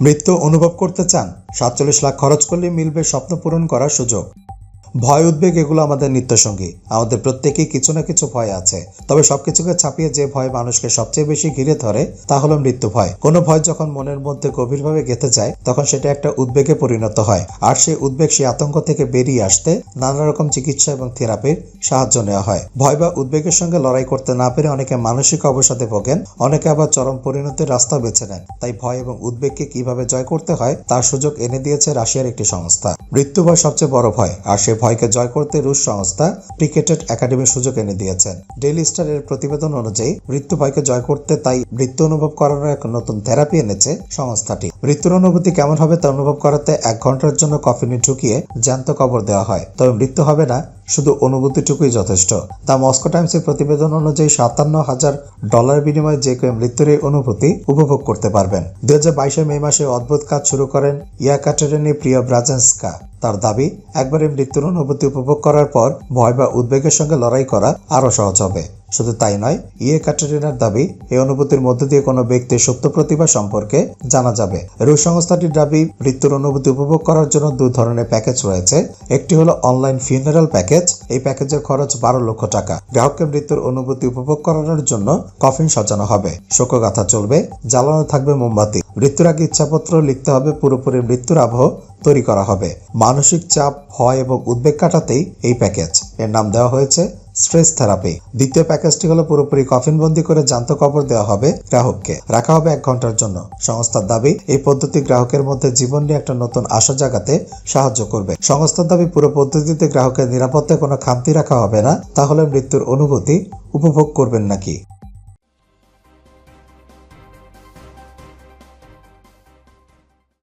মৃত্যু অনুভব করতে চান? সাতচল্লিশ লাখ খরচ করলে মিলবে স্বপ্ন পূরণ করার সুযোগ। ভয় উদ্বেগ, এগুলো আমাদের নিত্যসঙ্গী। আমাদের প্রত্যেকেই কিছু না কিছু ভয় আছে। তবে সবকিছুকে ছাপিয়ে যে ভয় মানুষকে সবচেয়ে বেশি ঘিরে ধরে, তা হলো মৃত্যু ভয়। কোনো ভয় যখন মনের মধ্যে গভীরভাবে গেঁথে যায়, তখন সেটা একটা উদ্বেগে পরিণত হয়। আর সেই উদ্বেগ, সেই আতঙ্ক থেকে বেরিয়ে আসতে নানা রকম চিকিৎসা এবং থেরাপির সাহায্য নেওয়া হয়। ভয় বা উদ্বেগের সঙ্গে লড়াই করতে না পেরে অনেকে মানসিক অবসাদে ভোগেন, অনেকে আবার চরম পরিণতির রাস্তা বেছে নেন। তাই ভয় এবং উদ্বেগকে কীভাবে জয় করতে হয়, তার সুযোগ এনে দিয়েছে রাশিয়ার একটি সংস্থা। মৃত্যু ভয় সবচেয়ে বড় ভয়, আর সে ভয়কে জয় করতে রুশ সংস্থা ক্রিকেটেড একাডেমির সুযোগ এনে দিয়েছেন। ডেইলি স্টার এর প্রতিবেদন অনুযায়ী, মৃত্যু ভয়কে জয় করতে তাই মৃত্যু অনুভব করার এক নতুন থেরাপি এনেছে সংস্থাটি। মৃত্যুর অনুভূতি কেমন হবে তা অনুভব করাতে এক ঘণ্টার জন্য কফিনে ঢুকিয়ে জ্যান্ত কবর দেওয়া হয়, তবে মৃত্যু হবে না শুধু অনুভূতিটুকুই যথেষ্ট। দ্য মস্কো টাইমসের প্রতিবেদন অনুযায়ী সাতান্ন হাজার ডলার বিনিময়ে যে কেউ মৃত্যুর এই অনুভূতি উপভোগ করতে পারবেন। দু হাজার মে মাসে অদ্ভুত কাজ শুরু করেন ইয়াকাটারেনি প্রিয় ব্রাজেন্সকা তার দাবি একবারে মৃত্যুর অনুভূতি উপভোগ করার পর ভয় বা উদ্বেগের সঙ্গে লড়াই করা আরও সহজ হবে। শুধু তাই নয় ইয়ে ক্যাটারিনার দাবি এই অনুভূতির মধ্য দিয়ে কোনো ব্যক্তির সুপ্ত প্রতিভা সম্পর্কে জানা যাবে। রুশ সংস্থাটির দাবি, মৃত্যুর অনুভূতি উপভোগ করার জন্য দু ধরনের প্যাকেজ রয়েছে। একটি হলো অনলাইন ফিউনারাল প্যাকেজ, এই প্যাকেজের খরচ বারো লক্ষ টাকা। গ্রাহককে মৃত্যুর অনুভূতি উপভোগ করানোর জন্য কফিন সাজানো হবে। শোকগাথা চলবে, জ্বালানো থাকবে মোমবাতি। মৃত্যুর আগে ইচ্ছাপত্র লিখতে হবে, পুরোপুরি মৃত্যুর আবহ তৈরি করা হবে। মানসিক চাপ, ভয় এবং উদ্বেগ কাটাতেই এই প্যাকেজ। এর নাম দেওয়া হয়েছে স্ট্রেস থেরাপি। দ্বিতীয় প্যাকেজটি হলো পুরোপুরি কফিনবন্দি করে জান্ত কবর দেওয়া হবে গ্রাহককে। রাখা হবে এক ঘণ্টার জন্য। সংস্থার দাবি, এই পদ্ধতি গ্রাহকের মধ্যে জীবন নিয়ে একটা নতুন আশা জাগাতে সাহায্য করবে। সংস্থার দাবি, পুরো পদ্ধতিতে গ্রাহকের নিরাপত্তায় কোনো খামতি রাখা হবে না। তাহলে মৃত্যুর অনুভূতি উপভোগ করবেন নাকি?